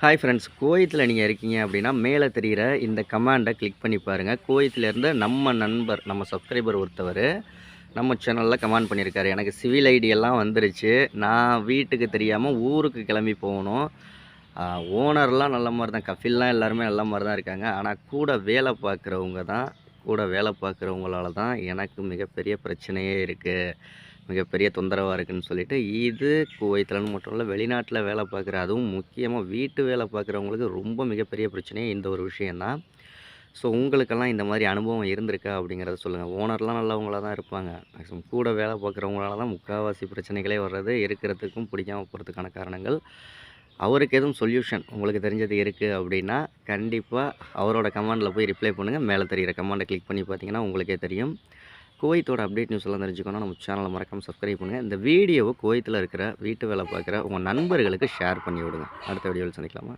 Hi friends கோயத்தில் நீங்கள் இருக்கீங்க அப்படின்னா மேலே தெரிகிற இந்த கமாண்டை கிளிக் பண்ணி பாருங்கள் கோயத்துலேருந்து நம்ம நண்பர் நம்ம சப்ஸ்கிரைபர் ஒருத்தவர் நம்ம சேனலில் கமெண்ட் பண்ணியிருக்காரு எனக்கு சிவில் ஐடி எல்லாம் வந்துருச்சு. நான் வீட்டுக்கு தெரியாமல் ஊருக்கு கிளம்பி போகணும். ஓனர்லாம் நல்ல மாதிரி தான் கஃபில்லாம் எல்லாருமே நல்ல மாதிரி தான் இருக்காங்க. ஆனால் கூட வேலை பார்க்குறவங்க தான் கூட வேலை பார்க்குறவங்களால தான் எனக்கு மிகப்பெரிய பிரச்சனையே இருக்குது மிகப்பெரிய தொந்தரவாக இருக்குன்னு சொல்லிட்டு இது குவைத்தில்னு மட்டும் இல்லை வெளிநாட்டில் வேலை பார்க்குற அதுவும் முக்கியமாக வீட்டு வேலை பார்க்குறவங்களுக்கு ரொம்ப மிகப்பெரிய பிரச்சனையே இந்த ஒரு விஷயந்தான் ஸோ உங்களுக்கெல்லாம் இந்த மாதிரி அனுபவம் இருந்திருக்கா அப்படிங்கிறத சொல்லுங்கள் ஓனர்லாம் நல்லவங்களாக தான் இருப்பாங்க. மேக்ஸிமம் கூட வேலை பார்க்குறவங்களால தான் முக்கால்வாசி பிரச்சனைகளே வர்றது இருக்கிறதுக்கும் பிடிக்காம போகிறதுக்கான காரணங்கள். அவருக்கு எதுவும் சொல்யூஷன் உங்களுக்கு தெரிஞ்சது இருக்குது அப்படின்னா கண்டிப்பாக அவரோட கமெண்டில் போய் ரிப்ளை பண்ணுங்கள் மேலே தெரிகிற கமெண்டை கிளிக் பண்ணி பார்த்தீங்கன்னா உங்களுக்கே தெரியும். குவைத்தோட அப்டேட் நியூஸ் எல்லாம் தெரிஞ்சுக்கணும் நம்ம சேனலை மறக்காமல் சப்ஸ்கிரைப் பண்ணுங்கள் இந்த வீடியோவை குவைத்தில் இருக்கிற வீட்டு வேலை பார்க்குற உங்கள் நண்பர்களுக்கு ஷேர் பண்ணி விடுங்க. அடுத்த வீடியோவில் சந்திக்கலாமா?